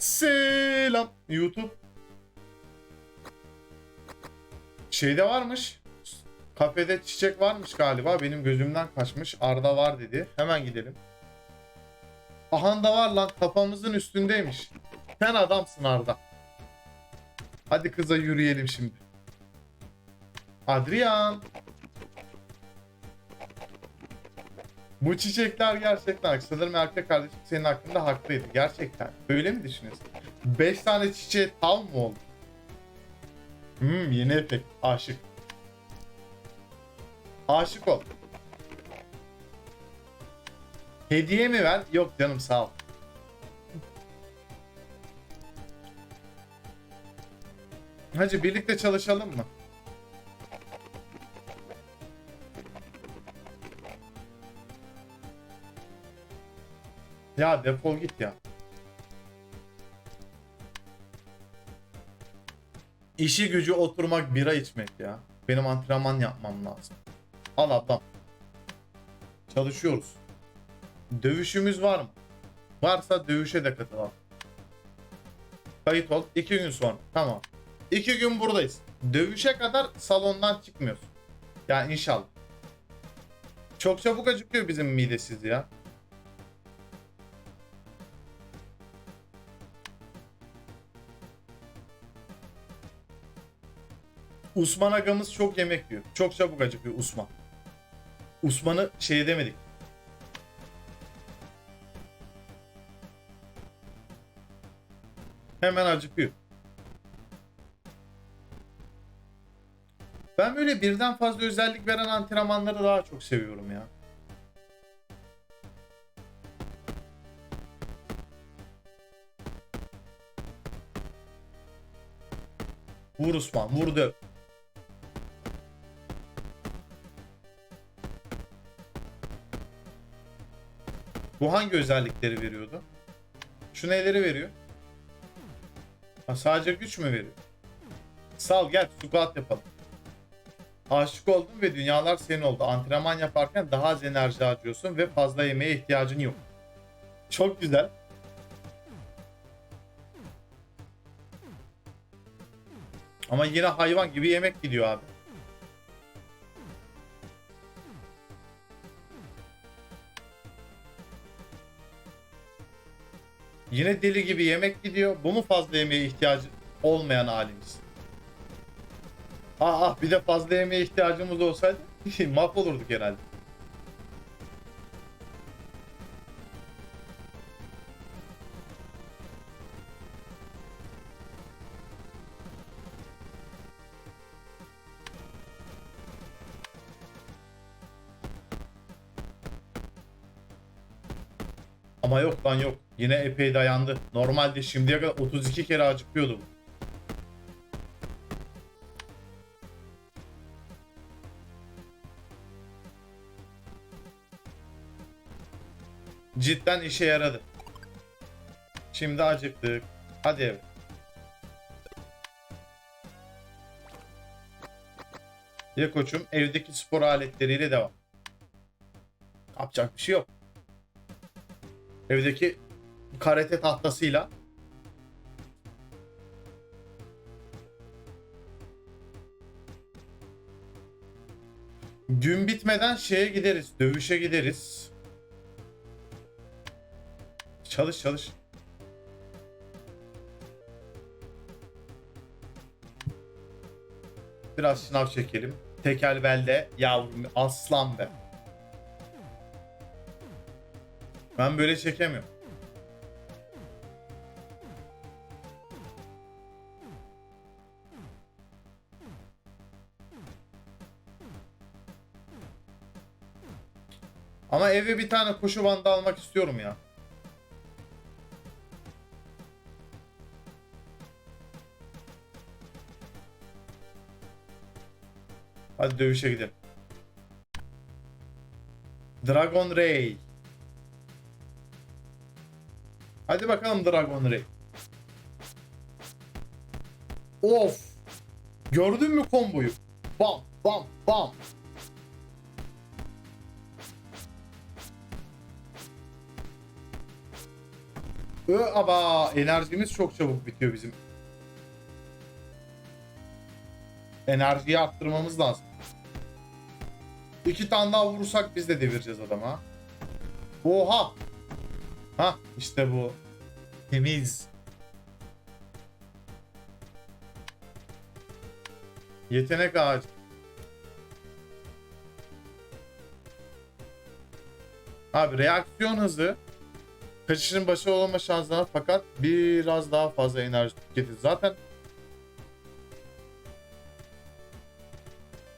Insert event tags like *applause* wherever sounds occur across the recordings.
Selam YouTube. Şeyde varmış. Kafede çiçek varmış galiba. Benim gözümden kaçmış. Arda var dedi. Hemen gidelim. Ahan da var lan. Kafamızın üstündeymiş. Sen adamsın Arda. Hadi kıza yürüyelim şimdi. Adrian. Bu çiçekler gerçekten sanırım erkek kardeşim senin hakkında haklıydı. Gerçekten. Öyle mi düşünüyorsun? 5 tane çiçeğe tam mı oldu? Hmm yeni efekt. Aşık. Aşık ol. Hediye mi ver? Yok canım sağ ol. Hacı birlikte çalışalım mı? Ya defol git ya. İşi gücü oturmak bira içmek ya. Benim antrenman yapmam lazım. Al ablam. Çalışıyoruz. Dövüşümüz var mı? Varsa dövüşe de katılalım. Kayıt ol. İki gün sonra. Tamam. İki gün buradayız. Dövüşe kadar salondan çıkmıyoruz. Yani inşallah. Çok çabuk acıkıyor bizim midesiz ya. Usman agamız çok yemek yiyor. Çok çabuk acıkıyor Usman. Usman'ı şey demedik. Hemen acıkıyor. Ben böyle birden fazla özellik veren antrenmanları daha çok seviyorum ya. Vur Usman, vur döv. Bu hangi özellikleri veriyordu? Şu neleri veriyor? Ha, sadece güç mü veriyor? Sal gel squat yapalım. Aşık oldun ve dünyalar senin oldu. Antrenman yaparken daha az enerji harcıyorsun ve fazla yemeğe ihtiyacın yok. Çok güzel. Ama yine hayvan gibi yemek gidiyor abi. Yine deli gibi yemek gidiyor. Bu mu fazla yemeğe ihtiyacı olmayan halimiz? Ah ah bir de fazla yemeğe ihtiyacımız olsaydı *laughs* mahvolurduk herhalde. Epey dayandı. Normalde şimdiye kadar 32 kere acıkıyordu bu. Cidden işe yaradı. Şimdi acıktık. Hadi eve. Ye koçum evdeki spor aletleriyle devam. Yapacak bir şey yok. Evdeki karate tahtasıyla Gün bitmeden şeye gideriz. Dövüşe gideriz. Çalış çalış. Biraz şınav çekelim. Tekel belde yavrum aslan be. Ben böyle çekemiyorum. Eve bir tane koşu bandı almak istiyorum ya. Hadi dövüşe gidelim. Dragon Ray. Hadi bakalım Dragon Ray. Of. Gördün mü komboyu? Bam bam bam. Ö, Aba enerjimiz çok çabuk bitiyor bizim. Enerjiyi arttırmamız lazım. İki tane daha vurursak biz de devireceğiz adama. Oha! Ha işte bu. Temiz. Yetenek ağacı. Abi reaksiyon hızı kaçışın başı olma şansına fakat biraz daha fazla enerji tüketir. Zaten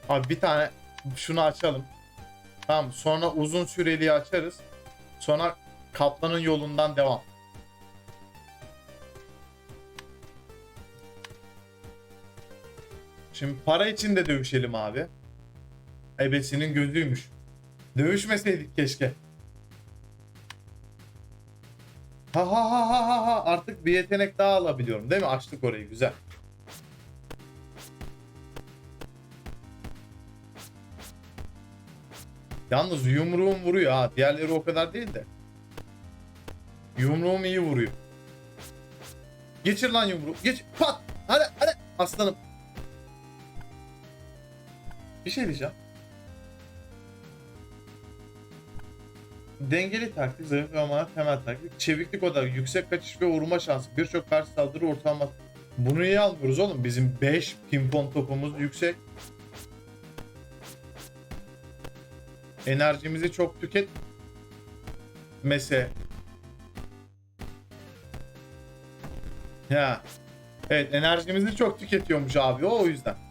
Abi bir tane şunu açalım. Tamam sonra uzun süreli açarız. Sonra kaplanın yolundan devam. Şimdi para için de dövüşelim abi. Ebesinin gözüymüş. Dövüşmeseydik keşke. Ha ha ha ha ha ha artık bir yetenek daha alabiliyorum değil mi? Açtık orayı güzel. Yalnız yumruğum vuruyor ha. Diğerleri o kadar değil de. Yumruğum iyi vuruyor. Geçir lan yumruğu. Geç. Pat. Hadi hadi. Aslanım. Bir şey diyeceğim. Dengeli taktik, zayıf ama temel taktik. Çeviklik odağı, yüksek kaçış ve vurma şansı. Birçok karşı saldırı ortalama. Bunu niye almıyoruz oğlum? Bizim 5 pimpon topumuz yüksek. Enerjimizi çok tüket. Mese. Ya. Evet enerjimizi çok tüketiyormuş abi o o yüzden.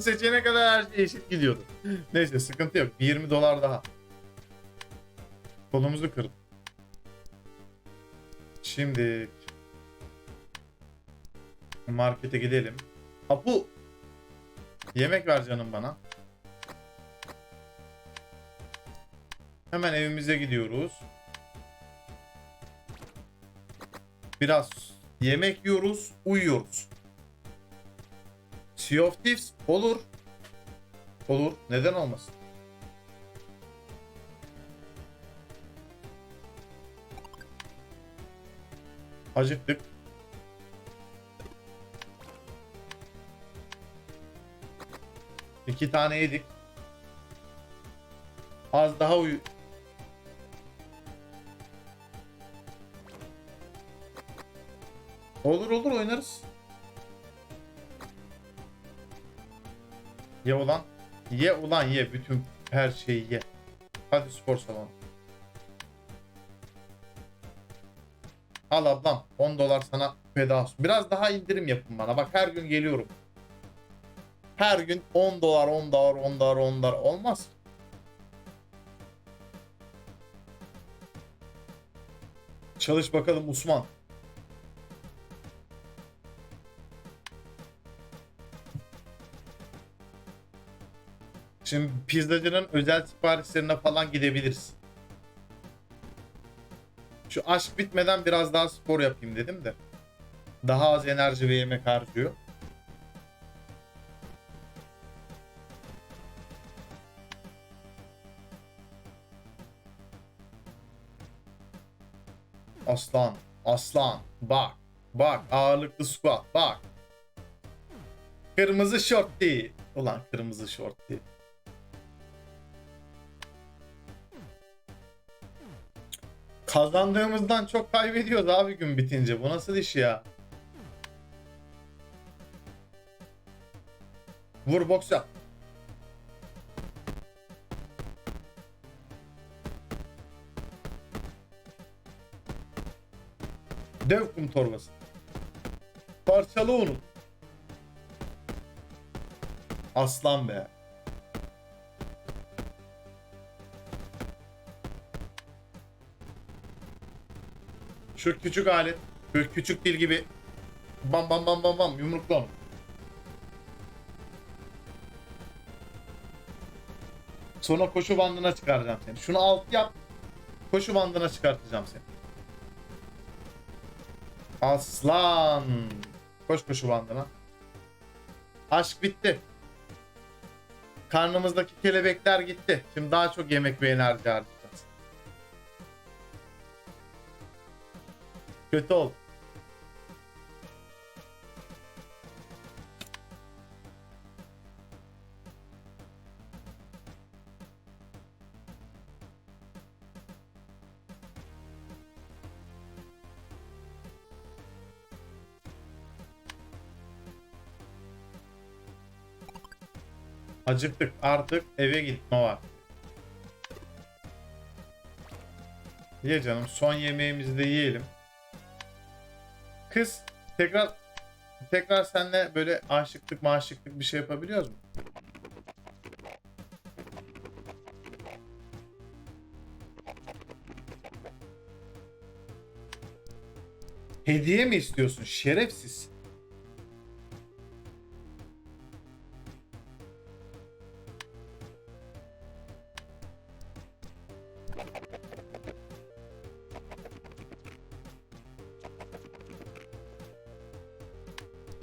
Onu seçene kadar her şey eşit gidiyordu. Neyse sıkıntı yok. 20 dolar daha. Kolumuzu kırdık. Şimdi markete gidelim. Apu yemek ver canım bana. Hemen evimize gidiyoruz. Biraz yemek yiyoruz, uyuyoruz. Sea of Thieves olur. Olur. Neden olmasın? Acıktık. İki tane yedik. Az daha uyu... Olur olur oynarız. Ye ulan. Ye ulan ye. Bütün her şeyi ye. Hadi spor salonu. Al ablam 10 dolar sana feda olsun. Biraz daha indirim yapın bana. Bak her gün geliyorum. Her gün 10 dolar 10 dolar 10 dolar 10 dolar olmaz. Çalış bakalım Osman. Şimdi pizzacının özel siparişlerine falan gidebiliriz. Şu aşk bitmeden biraz daha spor yapayım dedim de. Daha az enerji ve yemek harcıyor. Aslan, aslan. Bak, bak. Ağırlıklı squat, bak. Kırmızı şort değil. Ulan kırmızı şort değil. Kazandığımızdan çok kaybediyoruz abi gün bitince. Bu nasıl iş ya? Vur boks yap. Dev kum torbası. Parçalı onu. Aslan be. Şu küçük alet. Şu küçük dil gibi. Bam bam bam bam bam yumrukla onu. Sonra koşu bandına çıkaracağım seni. Şunu alt yap. Koşu bandına çıkartacağım seni. Aslan. Koş koşu bandına. Aşk bitti. Karnımızdaki kelebekler gitti. Şimdi daha çok yemek ve enerji Kötü oldu. Acıktık artık eve gitme var. Ye canım son yemeğimizi de yiyelim. Kız tekrar tekrar seninle böyle aşıklık maşıklık bir şey yapabiliyoruz mu? Hediye mi istiyorsun şerefsiz?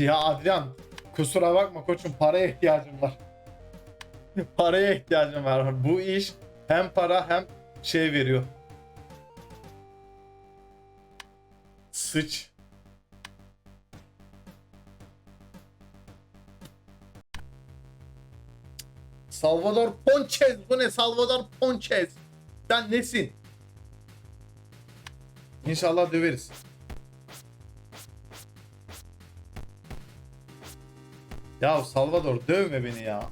Ya Adrian kusura bakma koçum paraya ihtiyacım var. *laughs* paraya ihtiyacım var. Bu iş hem para hem şey veriyor. Sıç. Salvador Ponçez. Bu ne Salvador Ponçez? Sen nesin? İnşallah döveriz. Ya Salvador dövme beni ya.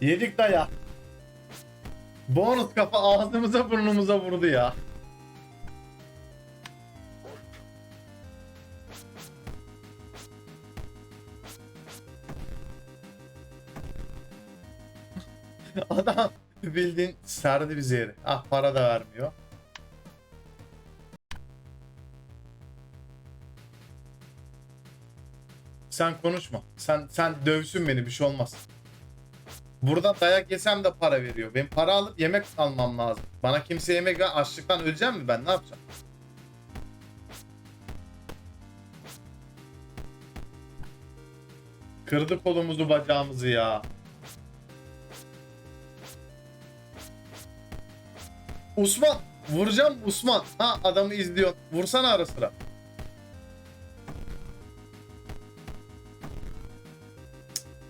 Yedik daya. Bonus kafa ağzımıza burnumuza vurdu ya. *laughs* Adam bildiğin serdi bizi yere. Ah para da vermiyor. Sen konuşma. Sen sen dövsün beni bir şey olmaz. Burada dayak yesem de para veriyor. Benim para alıp yemek almam lazım. Bana kimse yemek ver açlıktan öleceğim mi ben? Ne yapacağım? Kırdı kolumuzu bacağımızı ya. Osman vuracağım Osman. Ha adamı izliyor. Vursana ara sıra.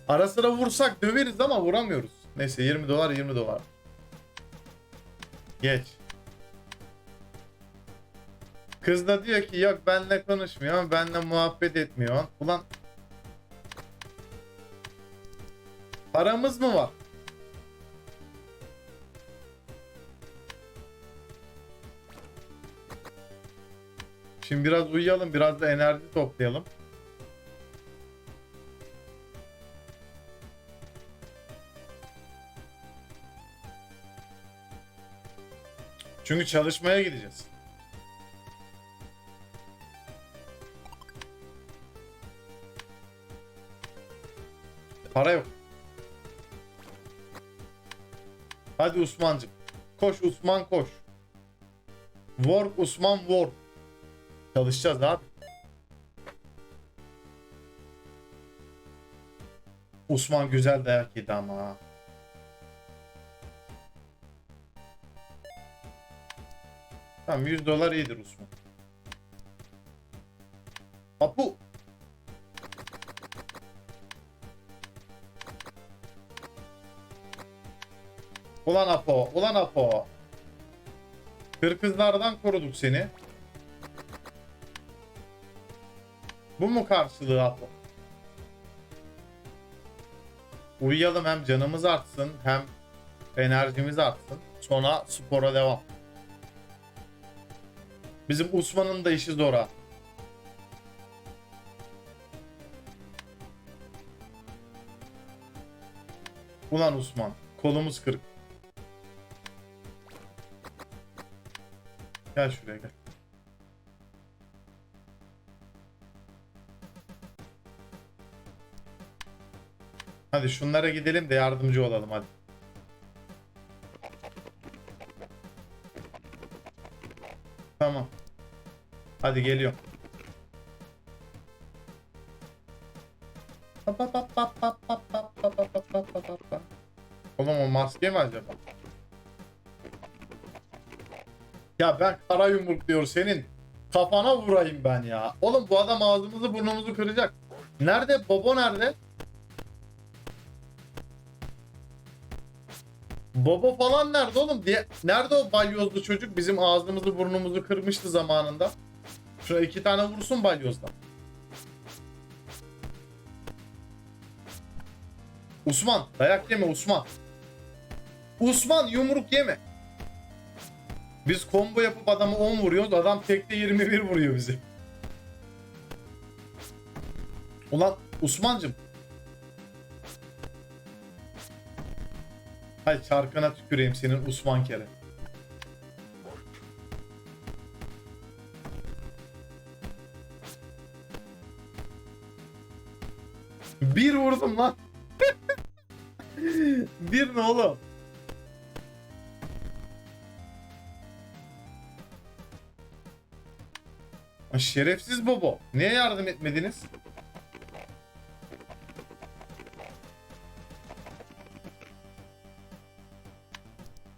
Ara sıra vursak döveriz ama vuramıyoruz. Neyse 20 dolar 20 dolar. Geç. Kız da diyor ki yok benle konuşmuyor, benle muhabbet etmiyor. Ulan paramız mı var? Şimdi biraz uyuyalım, biraz da enerji toplayalım. Çünkü çalışmaya gideceğiz. Para yok. Hadi Osman'cım. Koş Osman koş. Work Osman work. Çalışacağız abi. Osman güzel dayak yedi ama. Tamam 100 dolar iyidir Osman. Apu. Ulan Apo, ulan Apo. Kırkızlardan koruduk seni. Bu mu karşılığı Apo? Uyuyalım hem canımız artsın hem enerjimiz artsın. Sonra spora devam. Bizim Osman'ın da işi zor ha. Ulan Osman, kolumuz kırık. Gel şuraya gel. Hadi şunlara gidelim de yardımcı olalım hadi. Pa pa. Oğlum o maske mi acaba? Ya ben kara yumruk diyor senin. Kafana vurayım ben ya. Oğlum bu adam ağzımızı burnumuzu kıracak. Nerede? Bobo nerede? Bobo falan nerede oğlum? Diye, nerede o balyozlu çocuk? Bizim ağzımızı burnumuzu kırmıştı zamanında. Şuna iki tane vursun balyozdan. Osman dayak yeme Osman. Osman yumruk yeme. Biz combo yapıp adamı 10 vuruyoruz. Adam tekte 21 vuruyor bizi. Ulan Osman'cım. Hay çarkına tüküreyim senin Osman kere. Bir vurdum lan. *laughs* Bir ne oğlum? Ay Şerefsiz Bobo. Niye yardım etmediniz?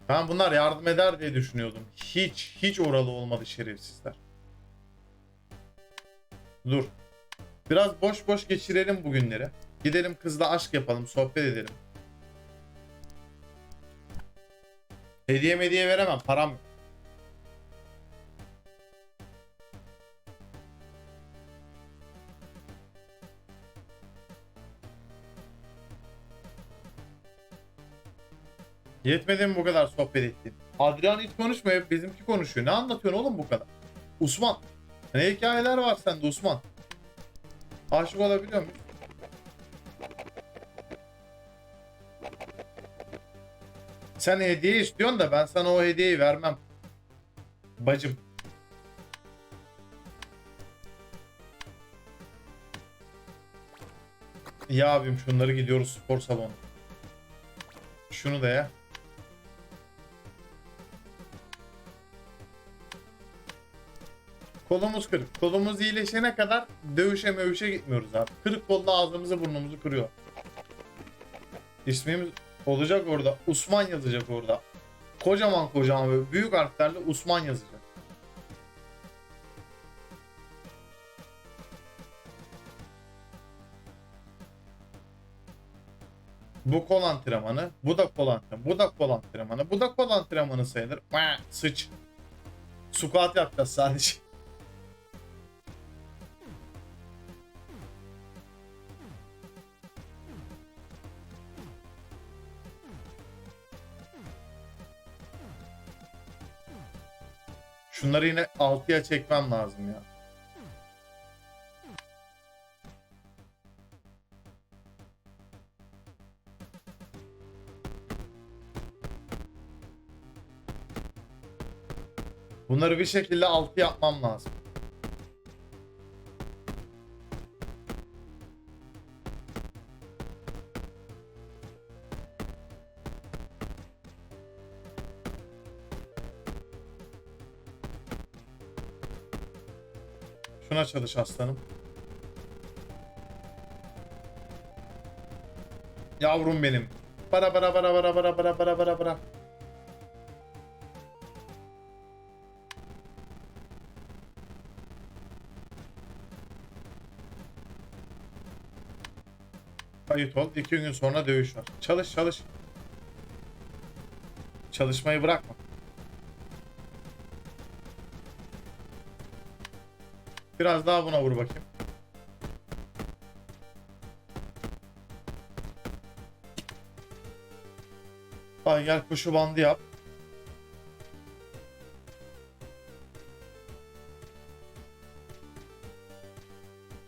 Ben bunlar yardım eder diye düşünüyordum. Hiç, hiç oralı olmadı şerefsizler. Dur. Biraz boş boş geçirelim bugünleri. Gidelim kızla aşk yapalım, sohbet edelim. Hediye hediye veremem, param. Yetmedi mi bu kadar sohbet ettiğin? Adrian hiç konuşmuyor. Bizimki konuşuyor. Ne anlatıyorsun oğlum bu kadar? Osman. Ne hikayeler var sende Osman? Aşık olabiliyor muyum? Sen hediye istiyorsun da ben sana o hediyeyi vermem. Bacım. Ya abim şunları gidiyoruz spor salonu. Şunu da ya. Kolumuz kırık. Kolumuz iyileşene kadar dövüşe mövüşe gitmiyoruz abi. Kırık kolla ağzımızı burnumuzu kırıyor. İsmimiz olacak orada. Osman yazacak orada. Kocaman kocaman böyle büyük harflerle Osman yazacak. Bu kol antrenmanı, bu da kol antrenmanı, bu da kol antrenmanı, bu da kol antrenmanı sayılır. Sıç. Squat yapacağız sadece. Şunları yine 6'ya çekmem lazım ya. Bunları bir şekilde 6 yapmam lazım. Şuna çalış aslanım. Yavrum benim. Bara bara bara bara bara bara bara bara bara. Kayıt ol. İki gün sonra dövüş var. Çalış çalış. Çalışmayı bırakma. Biraz daha buna vur bakayım. Ay gel kuşu bandı yap.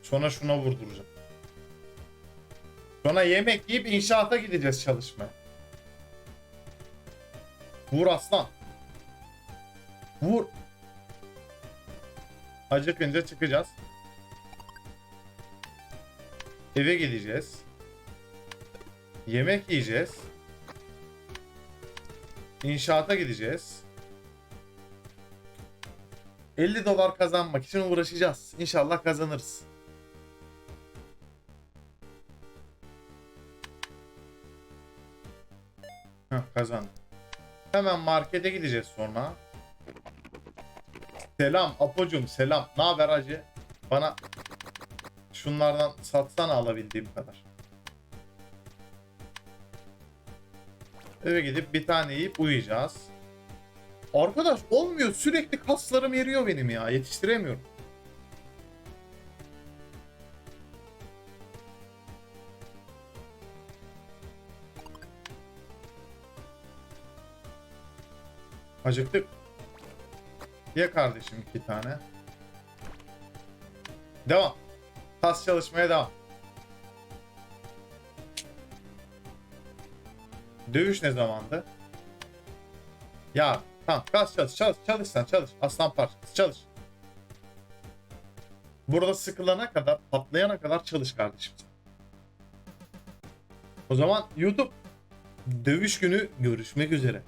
Sonra şuna vurduracağım. Sonra yemek yiyip inşaata gideceğiz çalışmaya. Vur aslan. Vur. Acıkınca çıkacağız. Eve gideceğiz. Yemek yiyeceğiz. İnşaata gideceğiz. 50 dolar kazanmak için uğraşacağız. İnşallah kazanırız. Heh, kazandım. Hemen markete gideceğiz sonra. Selam Apo'cum selam. Ne haber hacı? Bana şunlardan satsana alabildiğim kadar. Eve gidip bir tane yiyip uyuyacağız. Arkadaş olmuyor. Sürekli kaslarım eriyor benim ya. Yetiştiremiyorum. Acıktık. Ye kardeşim iki tane. Devam. Kas çalışmaya devam. Dövüş ne zamandı? Ya tamam kas çalış çalış çalış sen çalış. Aslan parçası çalış. Burada sıkılana kadar patlayana kadar çalış kardeşim. O zaman YouTube dövüş günü görüşmek üzere.